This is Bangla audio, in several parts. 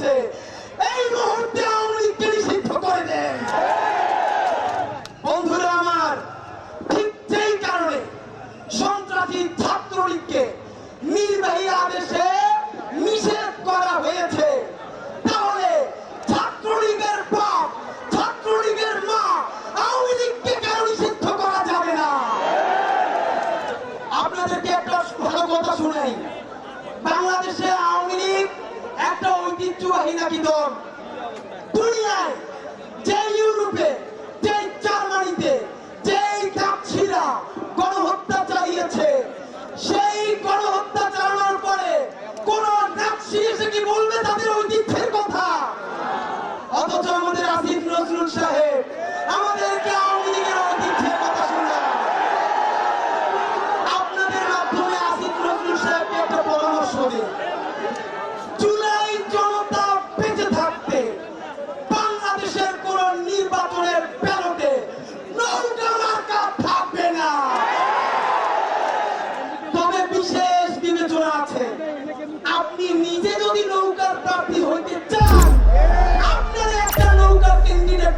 আছে এই মুহূর্তে আমি লীগকে করে বন্ধুরা আমার, ঠিক সেই কারণে সন্ত্রাসী ছাত্রলীগকে নির্বাহী আদেশে নিষেধ করা হয়েছে, তাহলে ছাত্রলীগের বাপ, ছাত্রলীগের মা আওয়ামী লীগকে কেন নিষিদ্ধ করা যাবে না? আপনাদেরকে একটা ভালো কথা শুনাই। বাংলাদেশে আওয়ামী লীগ ঐতিহ্যবাহী নাকি দল দুনিয়ায় যে ইউরোপে যে জার্মানিতে যে ডাকছিরা গণহত্যা চালিয়েছে, সেই গণহত্যা চালানোর পরে কোন ডাকছি এসে কি বলবে তাদের ঐতিহ্যের কথা? অথচ আমাদের আসিফ নজরুল সাহেব আমাদেরকে Awami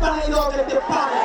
Everybody knows that the power